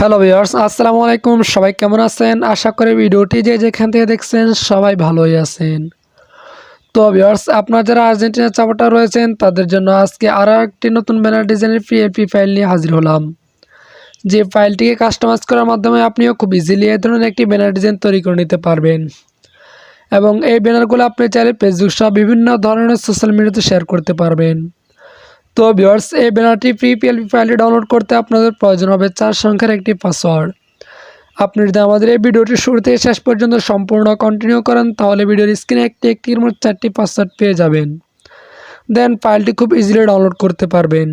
Hello viewers আসসালামু আলাইকুম। সবাই কেমন আছেন? আশা করি ভিডিওটি যে যেখান থেকে দেখছেন সবাই ভালোই আছেন। তো ভিউয়ার্স আপনারা যারা আর্জেন্টিনার চাপাটা রয়েছেন, তাদের জন্য আজকে আরও একটি নতুন ব্যানার ডিজাইনের পিএপি ফাইল নিয়ে হাজির হলাম। যে ফাইলটিকে কাস্টমাইজ করার মাধ্যমে আপনিও খুব ইজিলি এই ধরনের একটি ব্যানার ডিজাইন তৈরি করে নিতে পারবেন। এবং এই ব্যানারগুলো আপনি চাইলে ফেসবুক সহ বিভিন্ন ধরনের সোশ্যাল মিডিয়াতে শেয়ার করতে পারবেন। তো ভিউয়ার্স এই ব্যানারটি ফ্রি পিএলপি ফাইলটি ডাউনলোড করতে আপনাদের প্রয়োজন হবে চার সংখ্যার একটি পাসওয়ার্ড আপনি যদি আমাদের এই ভিডিওটি শুরু থেকে শেষ পর্যন্ত সম্পূর্ণ কন্টিনিউ করেন, তাহলে ভিডিওর স্ক্রিনে একটি একটির মধ্যে চারটি পাসওয়ার্ড পেয়ে যাবেন। দেন ফাইলটি খুব ইজিলি ডাউনলোড করতে পারবেন।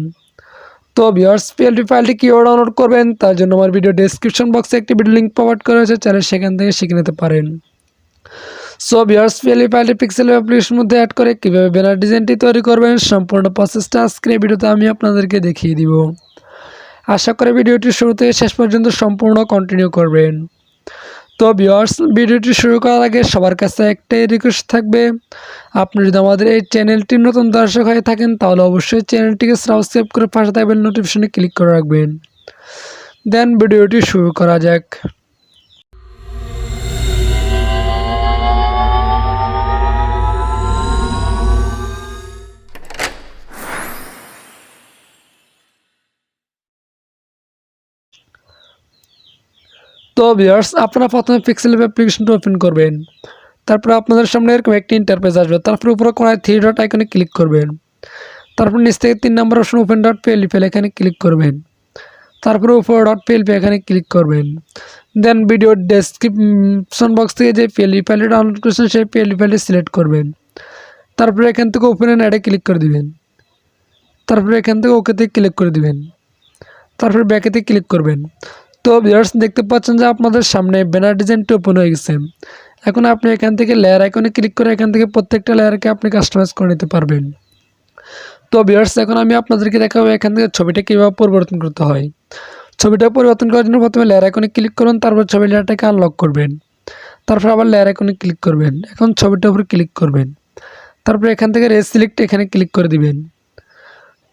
তো ভিউয়ার্স পিএলপি ফাইলটি কীভাবে ডাউনলোড করবেন, তার জন্য আমার ভিডিও ডেসক্রিপশন বক্সে একটি ভিডিও লিঙ্ক প্রোভাইড করা হয়েছে চাইলে সেখান থেকে শিখে নিতে পারেন। সো ভিউয়ার্স পিএলপি ফাইলটি পিক্সেল অ্যাপ্লিকেশন মধ্যে অ্যাড করে কীভাবে ব্যানার ডিজাইনটি তৈরি করবেন, সম্পূর্ণ প্রসেসটা আজকের ভিডিওতে আমি আপনাদেরকে দেখিয়ে দিব। আশা করি ভিডিওটি শুরু থেকে শেষ পর্যন্ত সম্পূর্ণ কন্টিনিউ করবেন। তো ভিউয়ার্স ভিডিওটি শুরু করার আগে সবার কাছে একটাই রিকোয়েস্ট থাকবে। আপনি যদি আমাদের এই চ্যানেলটির নতুন দর্শক হয়ে থাকেন, তাহলে অবশ্যই চ্যানেলটিকে সাবস্ক্রাইব করে পাশে থাকবেন নোটিফিকেশনে ক্লিক করে রাখবেন। দেন ভিডিওটি শুরু করা যাক। তো ভিউয়ার্স আপনারা প্রথমে পিক্সেল অ্যাপ্লিকেশনটা ওপেন করবেন। তারপর আপনাদের সামনে এরকম একটি ইন্টারপেজ আসবে। তারপর উপরে কোনায় থ্রি ডট আইকনে ক্লিক করবেন। তারপর নিচ থেকে তিন number option open dot PLP এখানে ক্লিক করবেন। তারপরে উপরে ডট পিএলপি এখানে ক্লিক করবেন। দেন ভিডিও ডেসক্রিপশন বক্স থেকে যে পিএলপি ফাইলটি ডাউনলোড করেছেন, সেই পিএলপি ফাইলটি সিলেক্ট করবেন। তারপরে এখান থেকে ওপেন অ্যান্ড অ্যাডে ক্লিক করে দিবেন। তারপরে এখান থেকে ওকেতে ক্লিক করে দিবেন। তারপরে ব্যাকেতে ক্লিক করবেন। তো ভিউয়ার্স দেখতে পাচ্ছেন যে আপনাদের সামনে ব্যানার ডিজাইনটি ওপেন হয়ে গেছে। এখন আপনি এখান থেকে লেয়ার আইকনে ক্লিক করে এখান থেকে প্রত্যেকটা লেয়ারকে আপনি কাস্টমাইজ করে নিতে পারবেন। তো ভিউয়ার্স এখন আমি আপনাদেরকে দেখাবো এখান থেকে ছবিটা কীভাবে পরিবর্তন করতে হয়। ছবিটা পরিবর্তন করার জন্য প্রথমে লেয়ার আইকনে ক্লিক করুন, তারপর ছবি লেয়ারটাকে আনলক করবেন। তারপর আবার লেয়ার আইকনে ক্লিক করবেন। এখন ছবিটার উপর ক্লিক করবেন। তারপর এখান থেকে রেস সিলেক্ট এখানে ক্লিক করে দিবেন।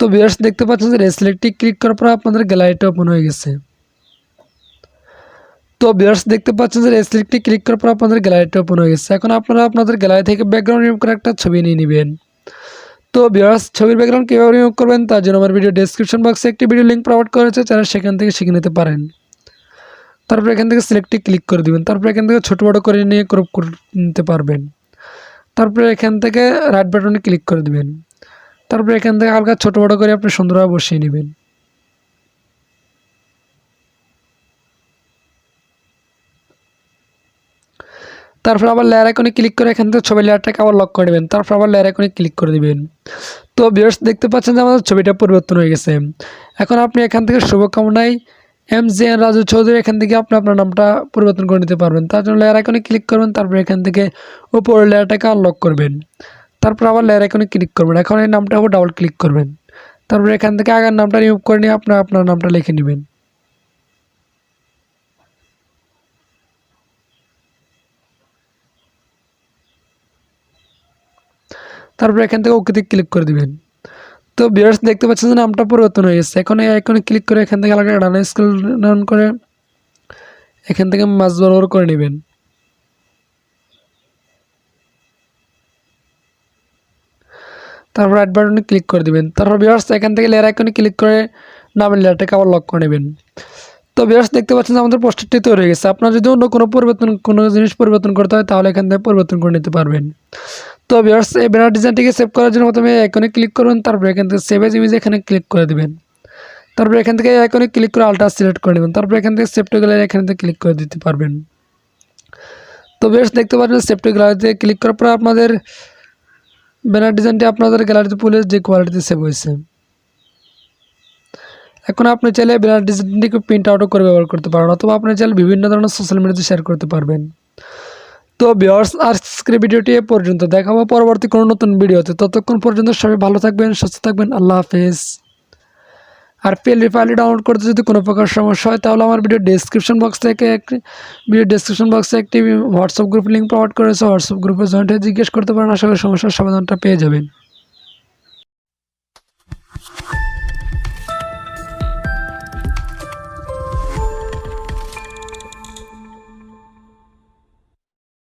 তো ভিউয়ার্স দেখতে পাচ্ছেন যে রেস সিলেক্টটি ক্লিক করার পর আপনাদের গ্যালারিটা ওপেন হয়ে গেছে। তো ভিউয়ার্স দেখতে পাচ্ছেন যে রেসলিকটি ক্লিক করার পর আপনাদের গ্যালারিটা ওপেন হয়ে গেছে। এখন আপনারা আপনাদের গ্যালারি থেকে ব্যাকগ্রাউন্ড রিমুভ করে একটা ছবি নিয়ে নেবেন। তো ভিউয়ার্স ছবির ব্যাকগ্রাউন্ড কীভাবে রিমুভ করবেন তার জন্য আমার ভিডিও ডেসক্রিপশন বক্সে একটি ভিডিও লিঙ্ক প্রোভাইড করেছে যারা সেখান থেকে শিখে নিতে পারেন। তারপর এখান থেকে সিলেক্টে ক্লিক করে দিবেন। তারপর এখান থেকে ছোটো বড়ো করে নিয়ে ক্রপ করে নিতে পারবেন। তারপরে এখান থেকে রাইট বাটনে ক্লিক করে দিবেন। তারপরে এখান থেকে হালকা ছোটো বড়ো করে আপনি সুন্দরভাবে বসিয়ে নেবেন। তারপর আবার লেয়ার আইকনে ক্লিক করে এখান থেকে ছবি লেয়ারটাকে আবার লক করে দেবেন। তারপর আবার লেয়ার আইকনে ক্লিক করে দিবেন। তো ভিউয়ার্স দেখতে পাচ্ছেন যে আমাদের ছবিটা পরিবর্তন হয়ে গেছে। এখন আপনি এখান থেকে শুভকামনায় M J N Raju Chowdhury এখান থেকে আপনি আপনার নামটা পরিবর্তন করে নিতে পারবেন। তার জন্য লেয়ার আইকনে ক্লিক করবেন, তারপর এখান থেকে উপরের লেয়ারটাকে আনলক করবেন। তারপর আবার লেয়ার আইকনে ক্লিক করবেন। এখন এই নামটা আবার ডাবল ক্লিক করবেন। তারপর এখান থেকে আগের নামটা রিমুভ করে নিয়ে আপনার আপনার নামটা লিখে নেবেন। তারপর এখান থেকে ওকেতে ক্লিক করে দিবেন। তো বিয়ার্স দেখতে পাচ্ছেন যে নামটা পরিবর্তন হয়ে গেছে। এখন এই আইকনে ক্লিক করে এখান থেকে আলাদা ডান স্কেল ডাউন করে এখান থেকে মাছ বরাবর করে নেবেন। তারপর রাইট বাটনে ক্লিক করে দিবেন। তারপর বিয়ার্স এখান থেকে লেয়ার আইকনে ক্লিক করে নামের লেয়ারটাকে আবার লক করে নেবেন। তো বিয়ার্স দেখতে পাচ্ছেন যে আমাদের পোস্টারটি তৈরি হয়ে গেছে। আপনার যদি অন্য কোনো পরিবর্তন, কোনো জিনিস পরিবর্তন করতে হয়, তাহলে এখান থেকে পরিবর্তন করে নিতে পারবেন। তো ভিউয়ার্স এই ব্যানার ডিজাইনটিকে সেভ করার জন্য প্রথমে আইকনে ক্লিক করুন, তারপর এখান থেকে সেভ এজ ইমেজ এখানে ক্লিক করে দেবেন। তারপর এখান থেকে আইকনে ক্লিক করে আলট্রা সিলেক্ট করে নেবেন তারপর এখান থেকে সেভ টু গ্যালারি এখান থেকে ক্লিক করে দিতে পারবেন। তো বেশ দেখতে পাচ্ছেন সেভ টু গ্যালারিতে ক্লিক করার পর আপনাদের ব্যানার ডিজাইনটি আপনাদের গ্যালারিতে পুলে যে কোয়ালিটিতে সেভ হয়েছে। এখন আপনি চাইলে ব্যানার ডিজাইনটিকে প্রিন্ট আউটও করে ব্যবহার করতে পারেন, অথবা আপনি চাইলে বিভিন্ন ধরনের সোশ্যাল মিডিয়াতে শেয়ার করতে পারবেন। তো বিয়ার্স আজকের ভিডিওটি এ পর্যন্ত। দেখাবো পরবর্তী কোনো নতুন ভিডিওতে। ততক্ষণ পর্যন্ত সবাই ভালো থাকবেন, সুস্থ থাকবেন। আল্লাহ হাফেজ। আর পিএলবি ফাইলটি ডাউনলোড করতে যদি কোনো প্রকার সমস্যা হয়, তাহলে আমার ভিডিও ডেসক্রিপশন বক্স থেকে একটি ভিডিও ডেসক্রিপশন বক্সে একটি হোয়াটসঅ্যাপ গ্রুপ লিঙ্ক প্রোভাইড করেছে হোয়াটসঅ্যাপ গ্রুপে জয়েন্ট হয়ে জিজ্ঞেস করতে পারেন। আসলে সমস্যার সমাধানটা পেয়ে যাবেন।